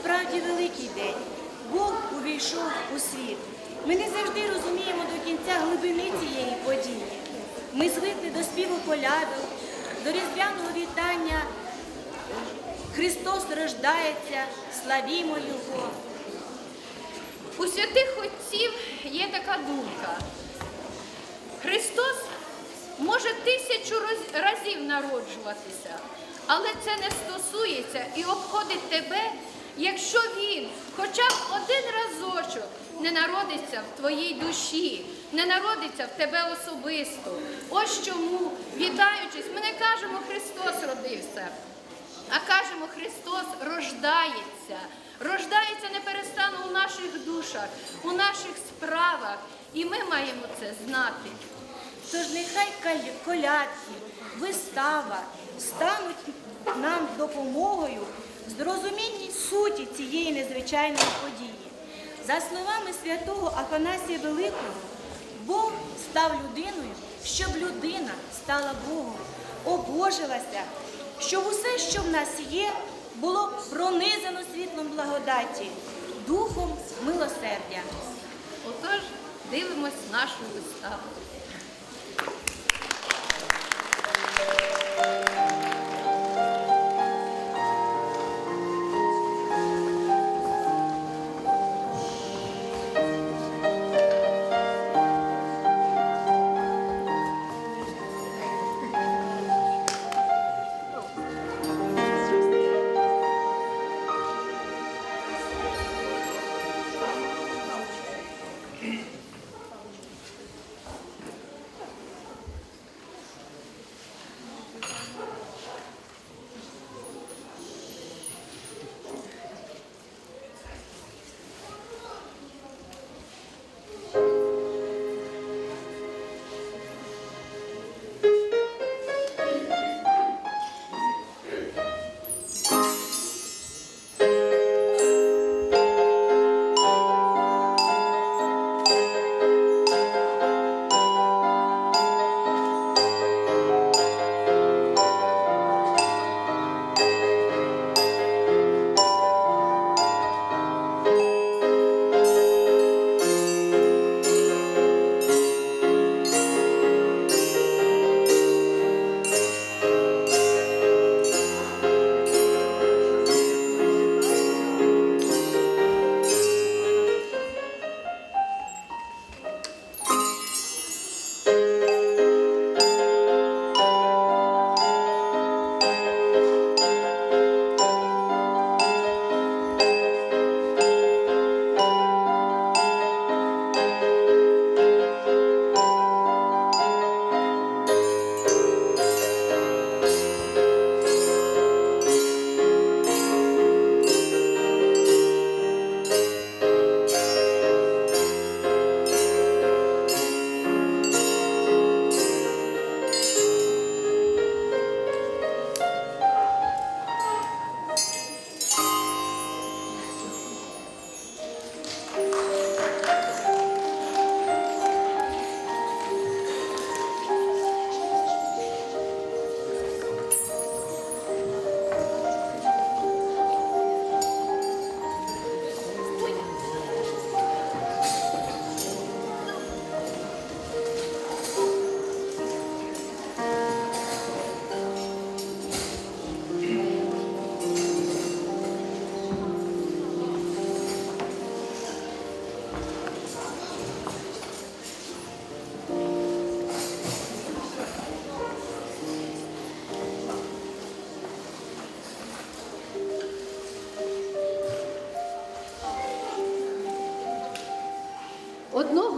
справді великий день. Бог увійшов у світ. Ми не завжди розуміємо до кінця глибини цієї події. Ми звикли до співу колядок, до різдвяного вітання. Христос рождається, славімо Його. У святих отців є така думка. Христос може тисячу разів народжуватися, але це не стосується і обходить тебе, якщо він хоча б один разочок не народиться в твоїй душі, не народиться в тебе особисто. Ось чому, вітаючись, ми не кажемо Христос родився. А кажемо, Христос рождається, рождається неперестану у наших душах, у наших справах, і ми маємо це знати. Тож нехай колядки, вистава стануть нам допомогою зрозумінні суті цієї незвичайної події. За словами святого Афанасія Великого, Бог став людиною, щоб людина стала Богом, обожилася, щоб усе, що в нас є, було пронизано світлом благодаті, духом милосердя. Отож, дивимось нашу виставу.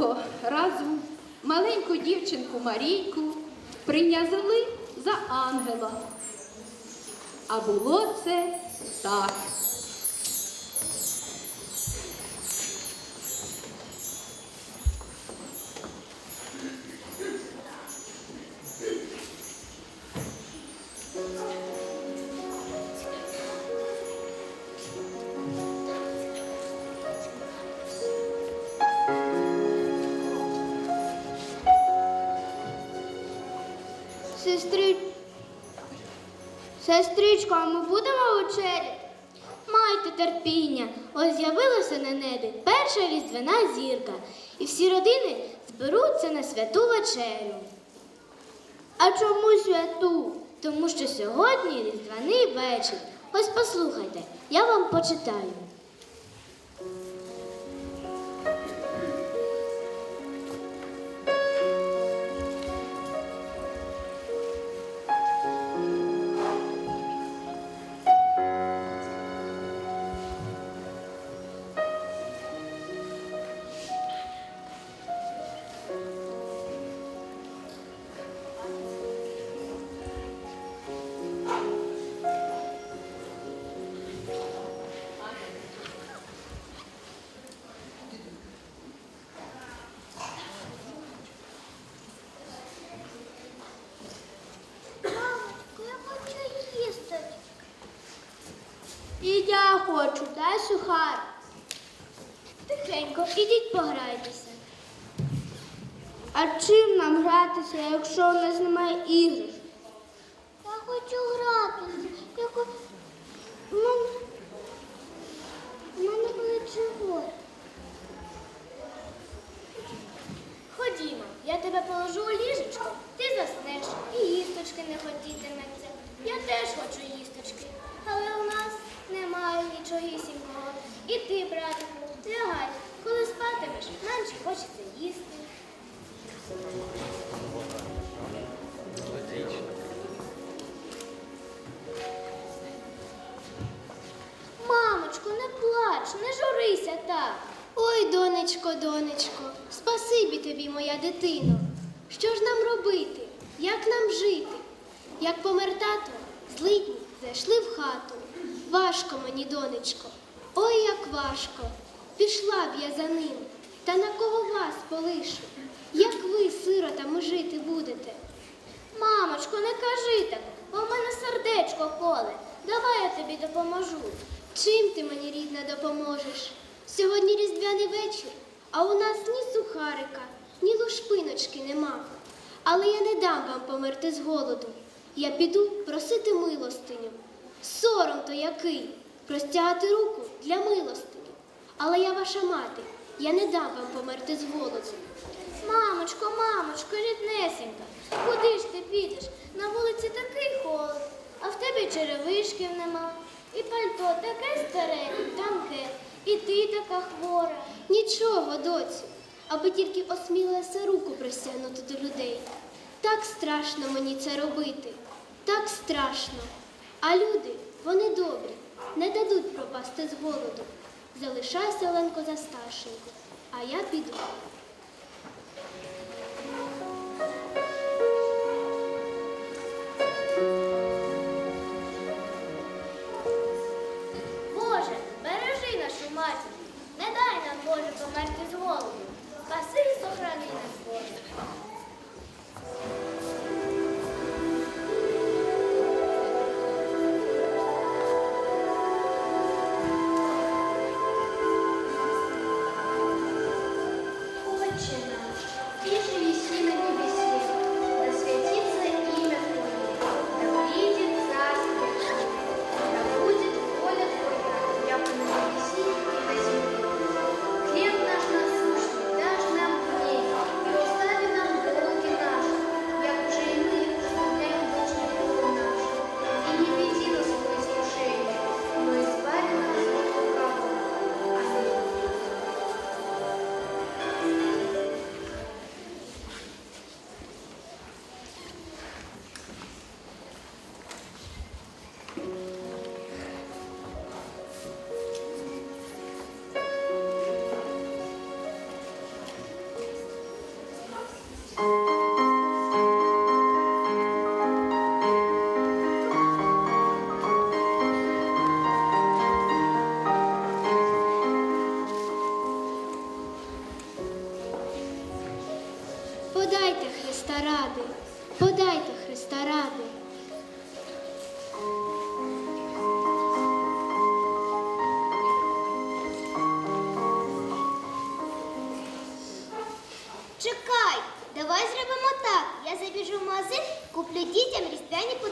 Одного разу маленьку дівчинку Марійку прийняли за ангела. А було це так. Сестрич... Сестричко, а ми будемо вечеряти? Майте терпіння, ось з'явилася на небі перша різдвяна зірка, і всі родини зберуться на святу вечерю. А чому святу? Тому що сьогодні різдвяний вечір. Ось послухайте, я вам почитаю. Сухар. Тихенько, ідіть пограйтеся. А чим нам гратися, якщо у нас немає іграшок? Я хочу гратися. Я хочу... У мене... У мене болить живот. Ходімо, я тебе положу у ліжечко, ти заснеш і їсточки не хотітиметься. Я теж хочу їсточки, але у нас немає нічогісінького. І ти, братику, лягай, коли спатимеш, менше хочеться їсти. Мамочко, не плач, не журися так. Ой, донечко, донечко, спасибі тобі, моя дитино. Що ж нам робити? Як нам жити? Як помер тато, злидні зайшли в хату. Важко мені, донечко, ой, як важко. Пішла б я за ним, та на кого вас полишу? Як ви, сиротами, жити будете? Мамочко, не кажи так, бо в мене сердечко коле. Давай я тобі допоможу. Чим ти мені, рідна, допоможеш? Сьогодні різдвяний вечір, а у нас ні сухарика, ні лушпиночки нема. Але я не дам вам померти з голоду. Я піду просити милостиню. Сором то який простягати руку для милостині. Але я ваша мати, я не дам вам померти з голоду. Мамочко, мамочко, ріднесенька, куди ж ти підеш? На вулиці такий холод, а в тебе черевишків нема. І пальто таке старе, і танке, і ти така хвора. Нічого, доцю, аби тільки осмілилася руку простягнути до людей. Так страшно мені це робити, так страшно. А люди, вони добрі, не дадуть пропасти з голоду. Залишайся, Ленко, за старшеньку, а я піду.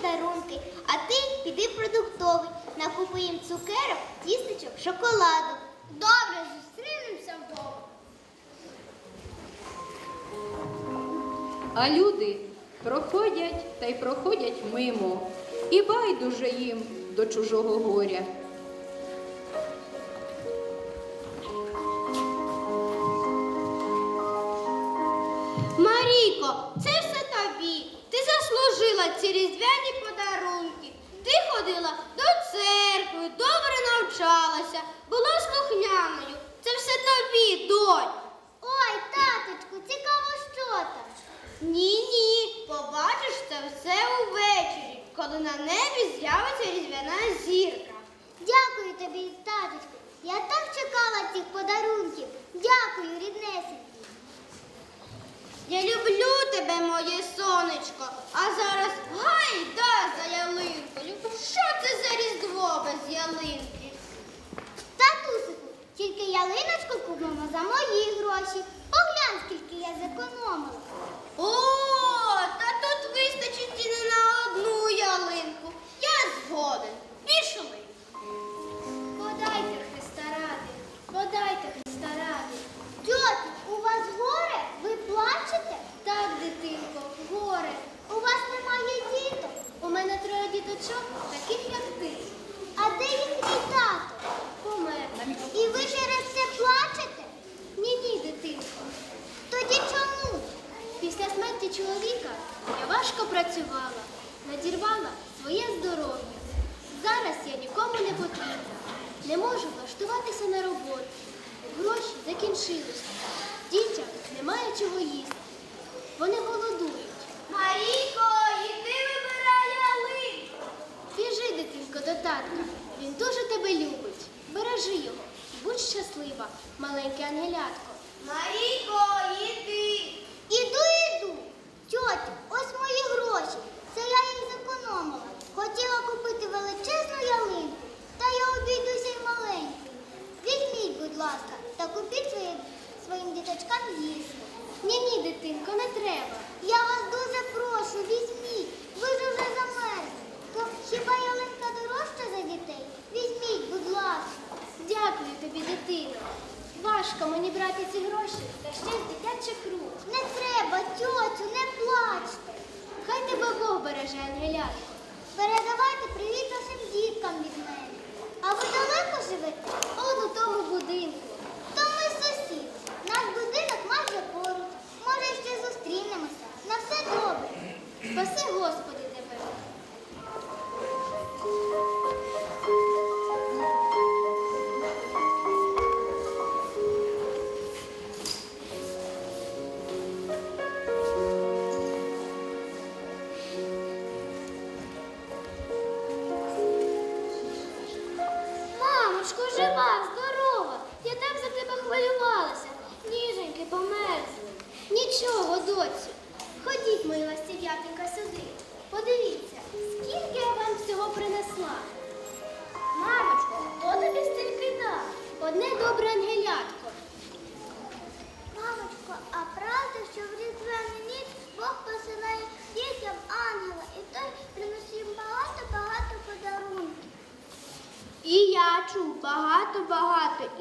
Подарунки, а ти піди в продуктовий, накупи накупуємо цукерок, тістечок, шоколаду. Добре, зустрінемося вдома. А люди проходять та й проходять мимо, і байдуже їм до чужого горя. Маріко, це заслужила ці різдвяні подарунки. Ти ходила до церкви, добре навчалася, була слухняною. Це все тобі, донь. Ой, таточку, цікаво, що там. Ні, ні, побачиш це все увечері, коли на небі з'явиться різдвяна зірка. Дякую тобі, таточку. Я так чекала цих подарунків. Дякую, ріднесенькі. Я люблю тебе, моє сонечко, а зараз гайда за ялинкою. Що це за різдво без ялинки? Татусику, тільки ялиночку купимо за мої гроші. Поглянь, скільки я зекономила. Закінчилися. Дітям немає чого їсти. Вони голодують. Маріко, іди вибирай ялинку. Біжи, дитинко, до татка. Він дуже тебе любить. Бережи його. Будь щаслива, маленьке ангелятко. Маріко, іди. Іду, іду. Тьотю, ось мої гроші. Це я їх зекономила. Хотіла купити величезну ялинку, та я обійдуся. Візьміть, будь ласка, та купіть своїм, своїм діточкам їсти. Ні, ні, дитинко, не треба. Я вас дуже прошу, візьміть. Ви ж уже замерзли. То хіба ялинка дорожча за дітей? Візьміть, будь ласка. Дякую тобі, дитино. Важко мені брати ці гроші та ще з дитячих рук. Не треба, тьотю, не плачте. Хай тебе Бог береже, Ангелятко. Передавайте привіт нашим діткам від мене. А ви далеко живете? Он у тому будинку. То ми сусіди. Наш будинок майже поруч. Може, ще зустрінемося.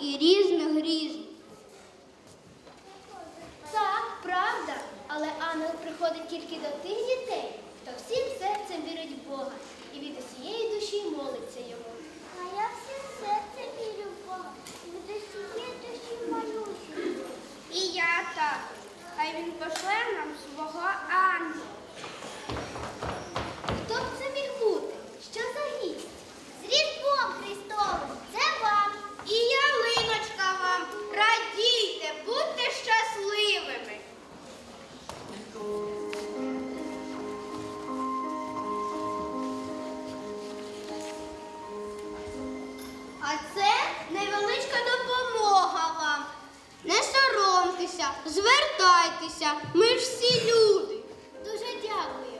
І різних різних. Так, правда, але ангел приходить тільки до тих дітей, хто всім серцем вірить в Бога і від усієї душі молиться йому. А я всім серцем вірю в Бога, від усієї душі молюся. І я так. Хай він пошле нам свого ангела. Хто б це міг бути? Що за гість? З Різдвом Христовим, це вам. І ялиночка вам. Радійте, будьте щасливими. А це невеличка допомога вам. Не соромтеся, звертайтеся, ми ж всі люди. Дуже дякую.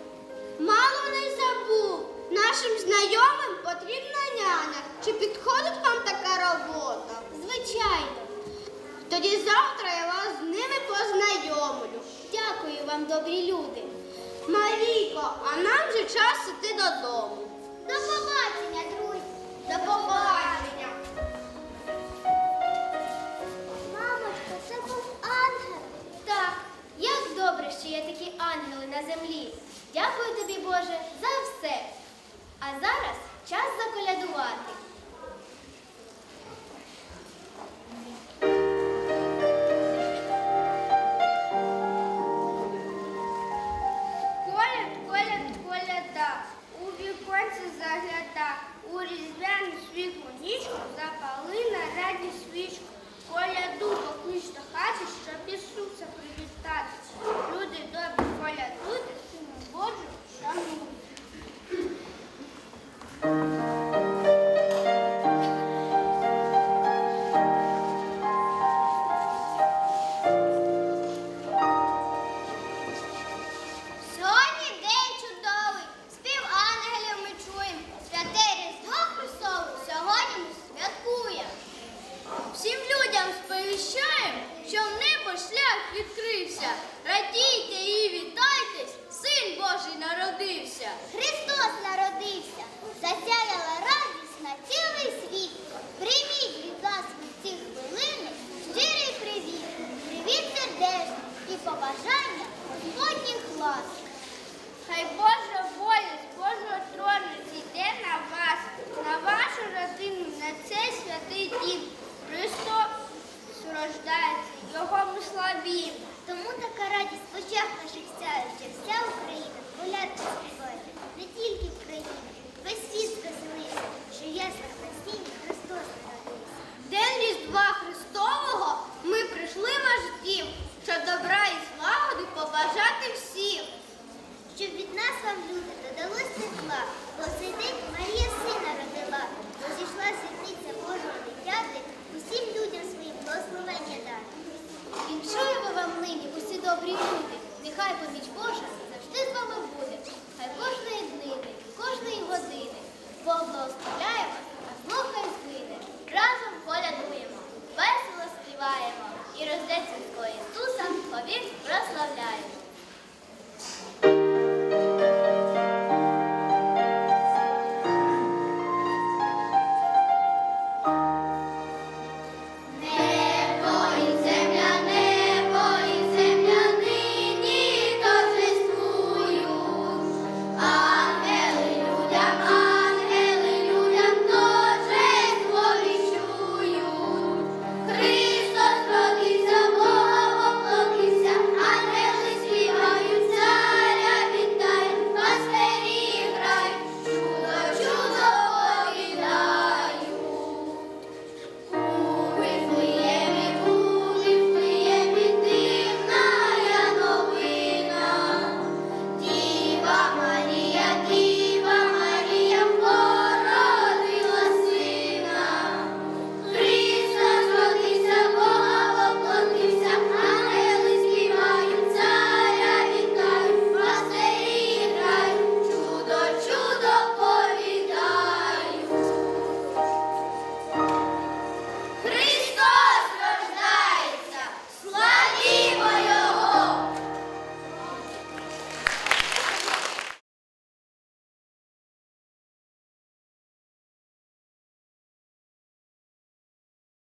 Мало не забув. Нашим знайомим потрібна няня. Чи підходить вам така робота? Звичайно. Тоді завтра я ними познайомлю. Дякую вам, добрі люди. Марійко, а нам же час іти додому. До побачення, друзі. До побачення. Мамочко, це був ангел. Так, як добре, що є такі ангели на землі. Дякую тобі, Боже, за все. А зараз час заколядувати.